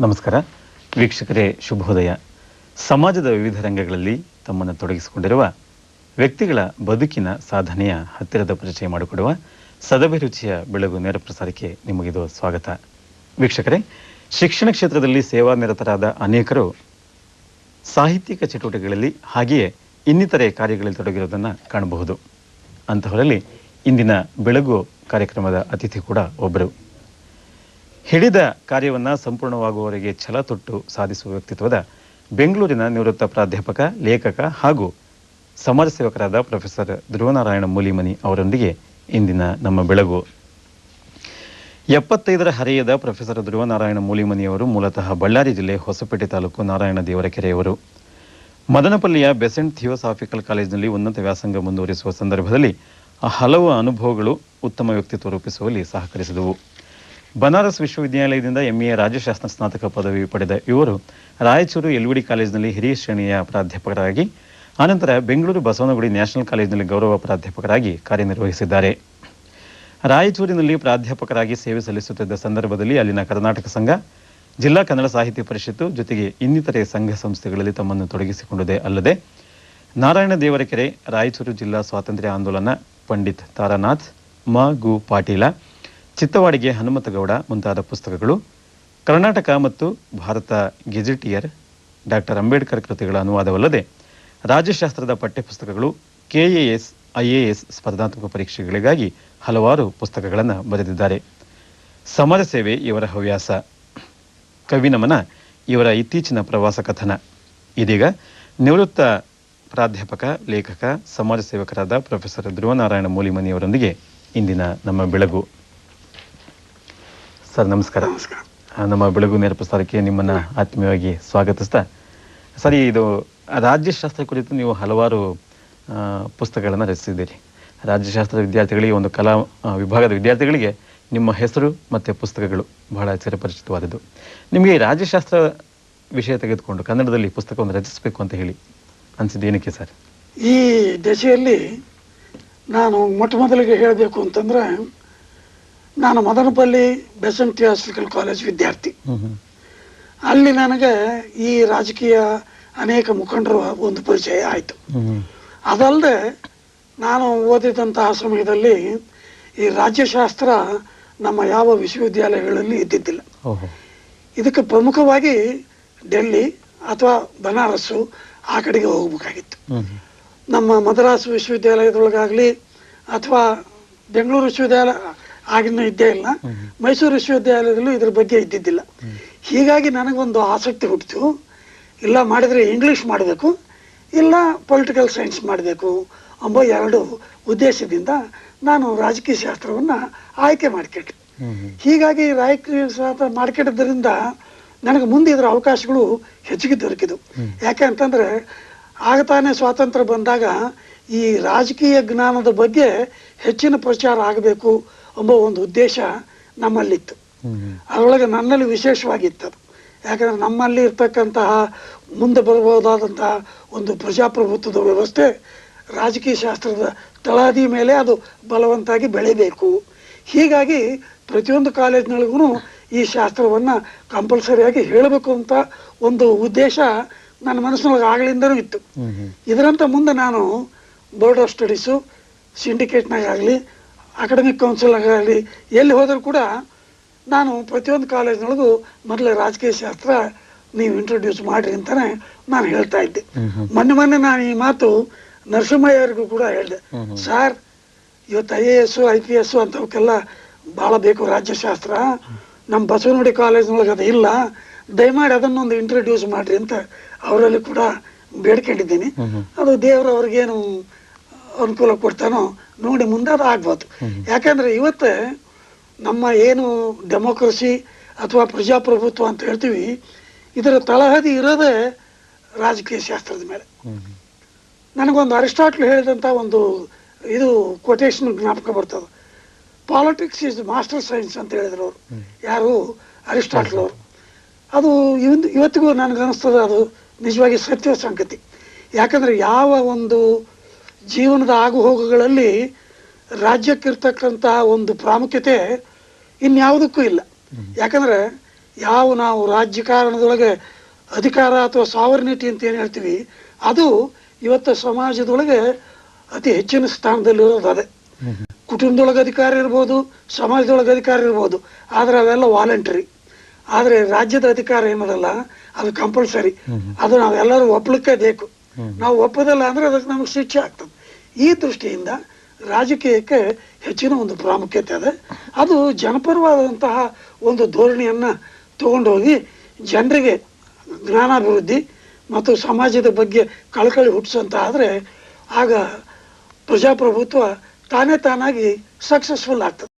ನಮಸ್ಕಾರ. ವೀಕ್ಷಕರೇ, ಶುಭೋದಯ. ಸಮಾಜದ ವಿವಿಧ ರಂಗಗಳಲ್ಲಿ ತಮ್ಮನ್ನು ತೊಡಗಿಸಿಕೊಂಡಿರುವ ವ್ಯಕ್ತಿಗಳ ಬದುಕಿನ ಸಾಧನೆಯ ಹತ್ತಿರದ ಪರಿಚಯ ಮಾಡಿಕೊಡುವ ಸದಭಿರುಚಿಯ ಬೆಳಗು ನೇರ ಪ್ರಸಾರಕ್ಕೆ ನಿಮಗಿದು ಸ್ವಾಗತ. ವೀಕ್ಷಕರೇ, ಶಿಕ್ಷಣ ಕ್ಷೇತ್ರದಲ್ಲಿ ಸೇವಾ ನಿರತರಾದ ಅನೇಕರು ಸಾಹಿತ್ಯಿಕ ಚಟುವಟಿಕೆಗಳಲ್ಲಿ ಹಾಗೆಯೇ ಇನ್ನಿತರೆ ಕಾರ್ಯಗಳಲ್ಲಿ ತೊಡಗಿರುವುದನ್ನು ಕಾಣಬಹುದು. ಅಂತಹವರಲ್ಲಿ ಇಂದಿನ ಬೆಳಗು ಕಾರ್ಯಕ್ರಮದ ಅತಿಥಿ ಕೂಡ ಒಬ್ಬರು. ಹಿಡಿದ ಕಾರ್ಯವನ್ನು ಸಂಪೂರ್ಣವಾಗುವವರೆಗೆ ಛಲ ತೊಟ್ಟು ಸಾಧಿಸುವ ವ್ಯಕ್ತಿತ್ವದ ಬೆಂಗಳೂರಿನ ನಿವೃತ್ತ ಪ್ರಾಧ್ಯಾಪಕ, ಲೇಖಕ ಹಾಗೂ ಸಮಾಜ ಸೇವಕರಾದ ಪ್ರೊಫೆಸರ್ ಧ್ರುವನಾರಾಯಣ ಮೂಲಿಮನಿ ಅವರೊಂದಿಗೆ ಇಂದಿನ ನಮ್ಮ ಬೆಳಗು. ಎಪ್ಪತ್ತೈದರ ಹರೆಯದ ಪ್ರೊಫೆಸರ್ ಧ್ರುವನಾರಾಯಣ ಮೂಲಿಮನಿಯವರು ಮೂಲತಃ ಬಳ್ಳಾರಿ ಜಿಲ್ಲೆ ಹೊಸಪೇಟೆ ತಾಲೂಕು ನಾರಾಯಣ ದೇವರಕೆರೆಯವರು ಮದನಪಲ್ಲಿಯ ಬೆಸೆಂಟ್ ಥಿಯೋಸಾಫಿಕಲ್ ಕಾಲೇಜಿನಲ್ಲಿ ಉನ್ನತ ವ್ಯಾಸಂಗ ಮುಂದುವರಿಸುವ ಸಂದರ್ಭದಲ್ಲಿ ಹಲವು ಅನುಭವಗಳು ಉತ್ತಮ ವ್ಯಕ್ತಿತ್ವ ರೂಪಿಸುವಲ್ಲಿ ಸಹಕರಿಸಿದವು. ಬನಾರಸ್ ವಿಶ್ವವಿದ್ಯಾಲಯದಿಂದ ಎಂಎ ರಾಜ್ಯಶಾಸ್ತ್ರ ಸ್ನಾತಕ ಪದವಿ ಪಡೆದ ಇವರು ರಾಯಚೂರು ಎಲ್ವಿಡಿ ಕಾಲೇಜಿನಲ್ಲಿ ಹಿರಿಯ ಶ್ರೇಣಿಯ ಪ್ರಾಧ್ಯಾಪಕರಾಗಿ, ಆನಂತರ ಬೆಂಗಳೂರು ಬಸವನಗುಡಿ ನ್ಯಾಷನಲ್ ಕಾಲೇಜಿನಲ್ಲಿ ಗೌರವ ಪ್ರಾಧ್ಯಾಪಕರಾಗಿ ಕಾರ್ಯನಿರ್ವಹಿಸಿದ್ದಾರೆ. ರಾಯಚೂರಿನಲ್ಲಿ ಪ್ರಾಧ್ಯಾಪಕರಾಗಿ ಸೇವೆ ಸಲ್ಲಿಸುತ್ತಿದ್ದ ಸಂದರ್ಭದಲ್ಲಿ ಅಲ್ಲಿನ ಕರ್ನಾಟಕ ಸಂಘ, ಜಿಲ್ಲಾ ಕನ್ನಡ ಸಾಹಿತ್ಯ ಪರಿಷತ್ತು ಜೊತೆಗೆ ಇನ್ನಿತರೆ ಸಂಘ ಸಂಸ್ಥೆಗಳಲ್ಲಿ ತಮ್ಮನ್ನು ತೊಡಗಿಸಿಕೊಂಡಿದೆ ಅಲ್ಲದೆ ನಾರಾಯಣ ದೇವರಕೆರೆ ರಾಯಚೂರು ಜಿಲ್ಲಾ ಸ್ವಾತಂತ್ರ್ಯ ಆಂದೋಲನ ಪಂಡಿತ್ ತಾರಾನಾಥ್, ಮ. ಗು. ಪಾಟೀಲ ಚಿತ್ತವಾಡಿಗೆ ಹನುಮತಗೌಡ ಮುಂತಾದ ಪುಸ್ತಕಗಳು ಕರ್ನಾಟಕ ಮತ್ತು ಭಾರತ ಗೆಜೆಟಿಯರ್ ಡಾಕ್ಟರ್ ಅಂಬೇಡ್ಕರ್ ಕೃತಿಗಳ ಅನುವಾದವಲ್ಲದೆ ರಾಜ್ಯಶಾಸ್ತ್ರದ ಪಠ್ಯಪುಸ್ತಕಗಳು ಕೆಎಎಸ್, ಐಎಎಸ್ ಸ್ಪರ್ಧಾತ್ಮಕ ಪರೀಕ್ಷೆಗಳಿಗಾಗಿ ಹಲವಾರು ಪುಸ್ತಕಗಳನ್ನು ಬರೆದಿದ್ದಾರೆ. ಸಮಾಜ ಸೇವೆ ಇವರ ಹವ್ಯಾಸ. ಕವಿನಮನ ಇವರ ಇತ್ತೀಚಿನ ಪ್ರವಾಸ ಕಥನ. ಇದೀಗ ನಿವೃತ್ತ ಪ್ರಾಧ್ಯಾಪಕ, ಲೇಖಕ, ಸಮಾಜ ಸೇವಕರಾದ ಪ್ರೊಫೆಸರ್ ಧ್ರುವನಾರಾಯಣ ಮೂಲಿಮನಿಯವರೊಂದಿಗೆ ಇಂದಿನ ನಮ್ಮ ಬೆಳಗು. ಸರ್ ನಮಸ್ಕಾರ. ನಮ್ಮ ಬೆಳಗು ನೇರ ಪ್ರಸಾರಕ್ಕೆ ನಿಮ್ಮನ್ನ ಆತ್ಮೀಯವಾಗಿ ಸ್ವಾಗತಿಸ್ತಾ. ಸರಿ ಇದು ರಾಜ್ಯಶಾಸ್ತ್ರ ಕುರಿತು ನೀವು ಹಲವಾರು ಪುಸ್ತಕಗಳನ್ನು ರಚಿಸಿದ್ದೀರಿ. ರಾಜ್ಯಶಾಸ್ತ್ರ ವಿದ್ಯಾರ್ಥಿಗಳಿಗೆ ಒಂದು ಕಲಾ ವಿಭಾಗದ ವಿದ್ಯಾರ್ಥಿಗಳಿಗೆ ನಿಮ್ಮ ಹೆಸರು ಮತ್ತು ಪುಸ್ತಕಗಳು ಬಹಳ ಚಿರಪರಿಚಿತವಾದದ್ದು. ನಿಮಗೆ ರಾಜ್ಯಶಾಸ್ತ್ರ ವಿಷಯ ತೆಗೆದುಕೊಂಡು ಕನ್ನಡದಲ್ಲಿ ಪುಸ್ತಕವನ್ನು ರಚಿಸಬೇಕು ಅಂತ ಹೇಳಿ ಅನಿಸಿದ್ದೇನಕ್ಕೆ ಸರ್? ಈ ದಶೆಯಲ್ಲಿ ನಾನು ಮೊಟ್ಟ ಮೊದಲಿಗೆ ಹೇಳಬೇಕು ಅಂತಂದ್ರೆ ನಾನು ಮದನಪಲ್ಲಿ ಬೆಸೆಂಟ್ ಹಾಸ್ಪಿಟಲ್ ಕಾಲೇಜ್ ವಿದ್ಯಾರ್ಥಿ. ಅಲ್ಲಿ ನನಗೆ ಈ ರಾಜಕೀಯ ಅನೇಕ ಮುಖಂಡರ ಒಂದು ಪರಿಚಯ ಆಯಿತು. ಅದಲ್ಲದೆ ನಾನು ಓದಿದಂತಹ ಸಮಯದಲ್ಲಿ ಈ ರಾಜ್ಯಶಾಸ್ತ್ರ ನಮ್ಮ ಯಾವ ವಿಶ್ವವಿದ್ಯಾಲಯಗಳಲ್ಲಿ ಇದ್ದಿದ್ದಿಲ್ಲ. ಇದಕ್ಕೆ ಪ್ರಮುಖವಾಗಿ ಡೆಲ್ಲಿ ಅಥವಾ ಬನಾರಸ್ಸು ಆ ಕಡೆಗೆ ಹೋಗಬೇಕಾಗಿತ್ತು. ನಮ್ಮ ಮದ್ರಾಸ್ ವಿಶ್ವವಿದ್ಯಾಲಯದೊಳಗಾಗಲಿ ಅಥವಾ ಬೆಂಗಳೂರು ವಿಶ್ವವಿದ್ಯಾಲಯ ಆಗಿನ ಇದ್ದೇ ಇಲ್ಲ. ಮೈಸೂರು ವಿಶ್ವವಿದ್ಯಾಲಯದಲ್ಲೂ ಇದ್ರ ಬಗ್ಗೆ ಇದ್ದಿದ್ದಿಲ್ಲ. ಹೀಗಾಗಿ ನನಗೊಂದು ಆಸಕ್ತಿ ಹುಟ್ಟಿತು. ಇಲ್ಲ ಮಾಡಿದರೆ ಇಂಗ್ಲೀಷ್ ಮಾಡಬೇಕು. ಇಲ್ಲ ಪೊಲಿಟಿಕಲ್ ಸೈನ್ಸ್ ಮಾಡಬೇಕು ಅಂಬೋ ಎರಡು ಉದ್ದೇಶದಿಂದ ನಾನು ರಾಜಕೀಯ ಶಾಸ್ತ್ರವನ್ನು ಆಯ್ಕೆ ಮಾಡಿಕೊಂಡೆ. ಹೀಗಾಗಿ ರಾಜಕೀಯ ಶಾಸ್ತ್ರ ಮಾಡ್ಕೊಂಡಿದ್ದರಿಂದ ನನಗೆ ಮುಂದೆ ಇದರ ಅವಕಾಶಗಳು ಹೆಚ್ಚಿಗೆ ದೊರಕಿದವು. ಯಾಕೆ ಅಂತಂದರೆ, ಆಗ ತಾನೇ ಸ್ವಾತಂತ್ರ್ಯ ಬಂದಾಗ ಈ ರಾಜಕೀಯ ಜ್ಞಾನದ ಬಗ್ಗೆ ಹೆಚ್ಚಿನ ಪ್ರಚಾರ ಆಗಬೇಕು ಎಂಬ ಒಂದು ಉದ್ದೇಶ ನಮ್ಮಲ್ಲಿತ್ತು. ಅದರೊಳಗೆ ನನ್ನಲ್ಲಿ ವಿಶೇಷವಾಗಿತ್ತು ಅದು. ಯಾಕಂದ್ರೆ ನಮ್ಮಲ್ಲಿ ಇರ್ತಕ್ಕಂತಹ ಮುಂದೆ ಬರಬಹುದಾದಂತಹ ಒಂದು ಪ್ರಜಾಪ್ರಭುತ್ವದ ವ್ಯವಸ್ಥೆ ರಾಜಕೀಯ ಶಾಸ್ತ್ರದ ತಳಾದಿ ಮೇಲೆ ಅದು ಬಲವಂತಾಗಿ ಬೆಳಿಬೇಕು. ಹೀಗಾಗಿ ಪ್ರತಿಯೊಂದು ಕಾಲೇಜಿನೊಳಗೂ ಈ ಶಾಸ್ತ್ರವನ್ನು ಕಂಪಲ್ಸರಿಯಾಗಿ ಹೇಳಬೇಕು ಅಂತ ಒಂದು ಉದ್ದೇಶ ನನ್ನ ಮನಸ್ಸಿನೊಳಗೆ ಆಗಲಿಂದನೂ ಇತ್ತು. ಇದರಂತ ಮುಂದೆ ನಾನು ಬೋರ್ಡ್ ಆಫ್ ಸ್ಟಡೀಸು ಸಿಂಡಿಕೇಟ್ನಾಗಾಗಲಿ ಅಕಾಡೆಮಿಕ್ ಕೌನ್ಸಿಲ್ನಾಗಲಿ ಎಲ್ಲಿ ಹೋದರೂ ಕೂಡ ನಾನು ಪ್ರತಿಯೊಂದು ಕಾಲೇಜಿನೊಳಗೂ ಮೊದಲೇ ರಾಜಕೀಯ ಶಾಸ್ತ್ರ ನೀವು ಇಂಟ್ರೊಡ್ಯೂಸ್ ಮಾಡಿರಿ ಅಂತಾನೆ ನಾನು ಹೇಳ್ತಾ ಇದ್ದೆ. ಮೊನ್ನೆ ಮೊನ್ನೆ ನಾನು ಈ ಮಾತು ನರಸಿಂಹಯ್ಯ ಅವರಿಗೂ ಕೂಡ ಹೇಳಿದೆ. ಸರ್ ಇವತ್ತು I A S I P S ಅಂತವಕ್ಕೆಲ್ಲ ಭಾಳ ಬೇಕು ರಾಜ್ಯಶಾಸ್ತ್ರ ನಮ್ಮ ಬಸವನಗುಡಿ ಕಾಲೇಜಿನೊಳಗೆ ಅದು ಇಲ್ಲ. ದಯಮಾಡಿ ಅದನ್ನೊಂದು ಇಂಟ್ರೊಡ್ಯೂಸ್ ಮಾಡಿರಿ ಅಂತ ಅವರಲ್ಲಿ ಕೂಡ ಬೇಡ್ಕೊಂಡಿದ್ದೀನಿ. ಅದು ದೇವರು ಅವ್ರಿಗೇನು ಅನುಕೂಲ ಕೊಡ್ತಾನೋ ನೋಡಿ ಮುಂದೆ ಅದು ಆಗ್ಬೋದು ಯಾಕಂದ್ರೆ ಇವತ್ತು ನಮ್ಮ ಏನು ಡೆಮೋಕ್ರಸಿ ಅಥವಾ ಪ್ರಜಾಪ್ರಭುತ್ವ ಅಂತ ಹೇಳ್ತೀವಿ ಇದರ ತಳಹದಿ ಇರೋದೇ ರಾಜಕೀಯ ಶಾಸ್ತ್ರದ ಮೇಲೆ. ನನಗೊಂದು ಅರಿಸ್ಟಾಟ್ಲ್ ಹೇಳಿದಂಥ ಒಂದು ಇದು ಕೊಟೇಶನ್ ಜ್ಞಾಪಕ ಬರ್ತದೆ. ಪಾಲಿಟಿಕ್ಸ್ ಇಸ್ ಮಾಸ್ಟರ್ ಸೈನ್ಸ್ ಅಂತ ಹೇಳಿದ್ರು ಅವರು. ಯಾರು? ಅರಿಸ್ಟಾಟ್ಲ್ ಅವರು. ಅದು ಇವತ್ತು ಇವತ್ತಿಗೂ ನನಗೆ ಅನಿಸ್ತದೆ ಅದು ನಿಜವಾಗಿ ಸತ್ಯ ಸಂಗತಿ. ಯಾಕಂದ್ರೆ ಯಾವ ಒಂದು ಜೀವನದ ಆಗುಹೋಗುಗಳಲ್ಲಿ ರಾಜ್ಯಕ್ಕಿರ್ತಕ್ಕಂತಹ ಒಂದು ಪ್ರಾಮುಖ್ಯತೆ ಇನ್ಯಾವುದಕ್ಕೂ ಇಲ್ಲ. ಯಾಕಂದ್ರೆ ಯಾವ ನಾವು ರಾಜಕಾರಣದೊಳಗೆ ಅಧಿಕಾರ ಅಥವಾ ಸಾವರ್ನಿಟಿ ಅಂತ ಏನು ಹೇಳ್ತೀವಿ, ಅದು ಇವತ್ತು ಸಮಾಜದೊಳಗೆ ಅತಿ ಹೆಚ್ಚಿನ ಸ್ಥಾನದಲ್ಲಿರೋದು ಅದೇ. ಕುಟುಂಬದೊಳಗೆ ಅಧಿಕಾರ ಇರ್ಬೋದು, ಸಮಾಜದೊಳಗೆ ಅಧಿಕಾರ ಇರ್ಬೋದು, ಆದರೆ ಅವೆಲ್ಲ ವಾಲಂಟರಿ ಆದರೆ ರಾಜ್ಯದ ಅಧಿಕಾರ ಏನದಲ್ಲ ಅದು ಕಂಪಲ್ಸರಿ ಅದು ನಾವೆಲ್ಲರೂ ಒಪ್ಪಲಿಕ್ಕೆ ಬೇಕು. ನಾವು ಒಪ್ಪದಲ್ಲ ಅಂದ್ರೆ ಅದಕ್ಕೆ ನಮಗೆ ಶಿಕ್ಷೆ ಆಗ್ತದೆ. ಈ ದೃಷ್ಟಿಯಿಂದ ರಾಜಕೀಯಕ್ಕೆ ಹೆಚ್ಚಿನ ಒಂದು ಪ್ರಾಮುಖ್ಯತೆ ಇದೆ ಅದು ಜನಪರವಾದಂತಹ ಒಂದು ಧೋರಣೆಯನ್ನ ತಗೊಂಡೋಗಿ ಜನರಿಗೆ ಜ್ಞಾನಾಭಿವೃದ್ಧಿ ಮತ್ತು ಸಮಾಜದ ಬಗ್ಗೆ ಕಳಕಳಿ ಹುಟ್ಟಿಸಂತ ಆದರೆ ಆಗ ಪ್ರಜಾಪ್ರಭುತ್ವ ತಾನೇ ತಾನಾಗಿ ಸಕ್ಸಸ್ಫುಲ್ ಆಗ್ತದೆ.